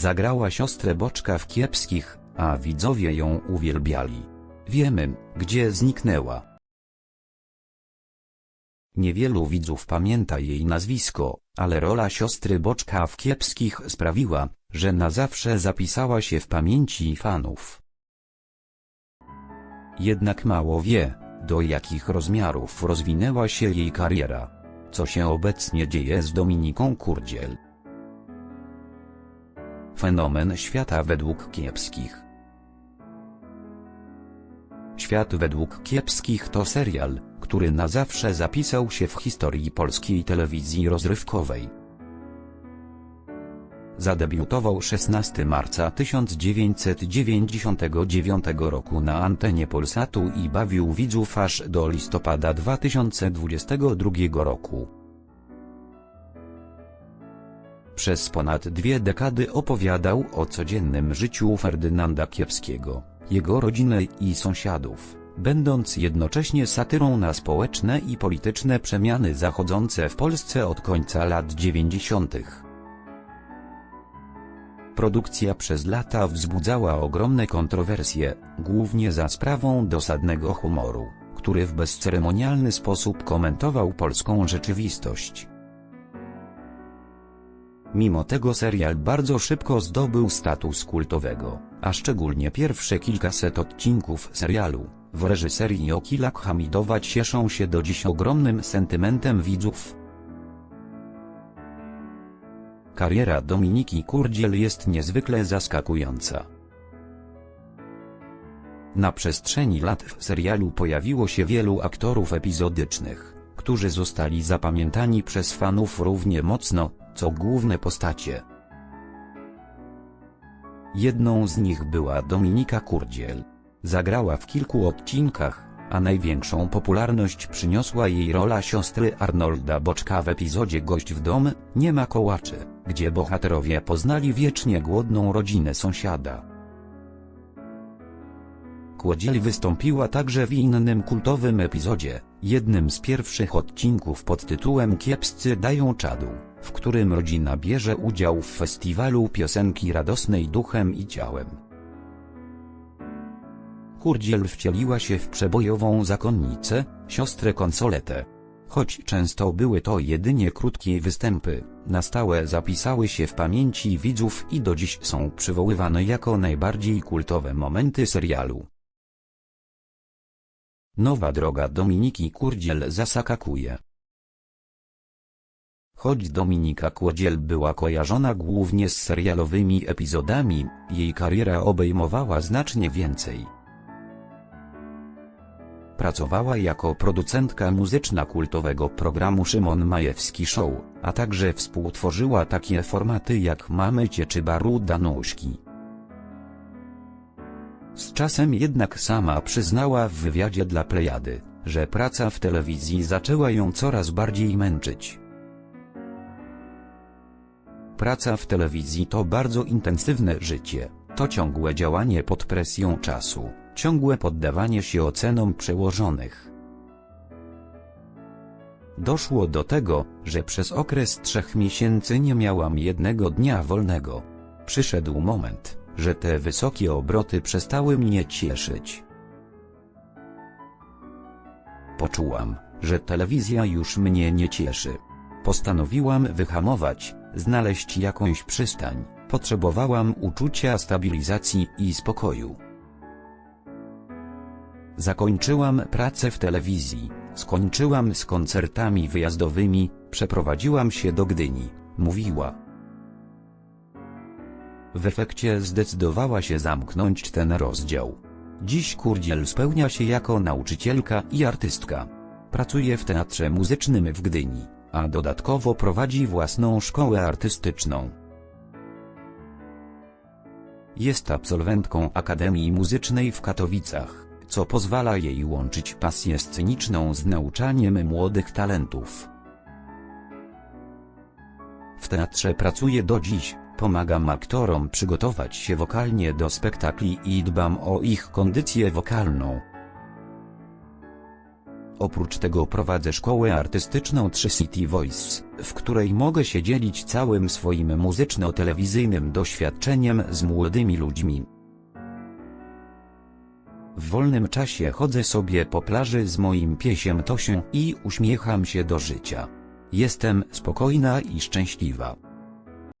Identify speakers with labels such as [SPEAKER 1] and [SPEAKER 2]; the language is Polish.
[SPEAKER 1] Zagrała siostrę Boczka w kiepskich, a widzowie ją uwielbiali. Wiemy, gdzie zniknęła. Niewielu widzów pamięta jej nazwisko, ale rola siostry Boczka w kiepskich sprawiła, że na zawsze zapisała się w pamięci fanów. Jednak mało wie, do jakich rozmiarów rozwinęła się jej kariera. Co się obecnie dzieje z Dominiką Kurdziel. Fenomen świata według kiepskich. Świat według kiepskich to serial, który na zawsze zapisał się w historii polskiej telewizji rozrywkowej. Zadebiutował 16 marca 1999 roku na antenie Polsatu i bawił widzów aż do listopada 2022 roku. Przez ponad dwie dekady opowiadał o codziennym życiu Ferdynanda Kiepskiego, jego rodziny i sąsiadów, będąc jednocześnie satyrą na społeczne i polityczne przemiany zachodzące w Polsce od końca lat 90. Produkcja przez lata wzbudzała ogromne kontrowersje, głównie za sprawą dosadnego humoru, który w bezceremonialny sposób komentował polską rzeczywistość. Mimo tego serial bardzo szybko zdobył status kultowego, a szczególnie pierwsze kilkaset odcinków serialu, w reżyserii Okila Hamidowa cieszą się do dziś ogromnym sentymentem widzów. Kariera Dominiki Kurdziel jest niezwykle zaskakująca. Na przestrzeni lat w serialu pojawiło się wielu aktorów epizodycznych, którzy zostali zapamiętani przez fanów równie mocno, co główne postacie. Jedną z nich była Dominika Kurdziel. Zagrała w kilku odcinkach, a największą popularność przyniosła jej rola siostry Arnolda Boczka w epizodzie Gość w dom, nie ma kołaczy, gdzie bohaterowie poznali wiecznie głodną rodzinę sąsiada. Kłodziel wystąpiła także w innym kultowym epizodzie, jednym z pierwszych odcinków pod tytułem Kiepscy dają czadu, w którym rodzina bierze udział w festiwalu piosenki radosnej duchem i ciałem. Kurdziel wcieliła się w przebojową zakonnicę, siostrę Konsoletę. Choć często były to jedynie krótkie występy, na stałe zapisały się w pamięci widzów i do dziś są przywoływane jako najbardziej kultowe momenty serialu. Nowa droga Dominiki Kurdziel zasakakuje. Choć Dominika Kurdziel była kojarzona głównie z serialowymi epizodami, jej kariera obejmowała znacznie więcej. Pracowała jako producentka muzyczna kultowego programu Szymon Majewski Show, a także współtworzyła takie formaty jak Mamy Cię czy Baru Danuszki. Z czasem jednak sama przyznała w wywiadzie dla Plejady, że praca w telewizji zaczęła ją coraz bardziej męczyć. Praca w telewizji to bardzo intensywne życie, to ciągłe działanie pod presją czasu, ciągłe poddawanie się ocenom przełożonych. Doszło do tego, że przez okres trzech miesięcy nie miałam jednego dnia wolnego. Przyszedł moment, że te wysokie obroty przestały mnie cieszyć. Poczułam, że telewizja już mnie nie cieszy. Postanowiłam wyhamować, znaleźć jakąś przystań. Potrzebowałam uczucia stabilizacji i spokoju. Zakończyłam pracę w telewizji, skończyłam z koncertami wyjazdowymi, przeprowadziłam się do Gdyni, mówiła. W efekcie zdecydowała się zamknąć ten rozdział. Dziś Kurdziel spełnia się jako nauczycielka i artystka. Pracuje w teatrze muzycznym w Gdyni, a dodatkowo prowadzi własną szkołę artystyczną. Jest absolwentką Akademii Muzycznej w Katowicach, co pozwala jej łączyć pasję sceniczną z nauczaniem młodych talentów. W teatrze pracuje do dziś, pomagam aktorom przygotować się wokalnie do spektakli i dbam o ich kondycję wokalną. Oprócz tego prowadzę szkołę artystyczną 3 City Voice, w której mogę się dzielić całym swoim muzyczno-telewizyjnym doświadczeniem z młodymi ludźmi. W wolnym czasie chodzę sobie po plaży z moim piesiem Tosią i uśmiecham się do życia. Jestem spokojna i szczęśliwa.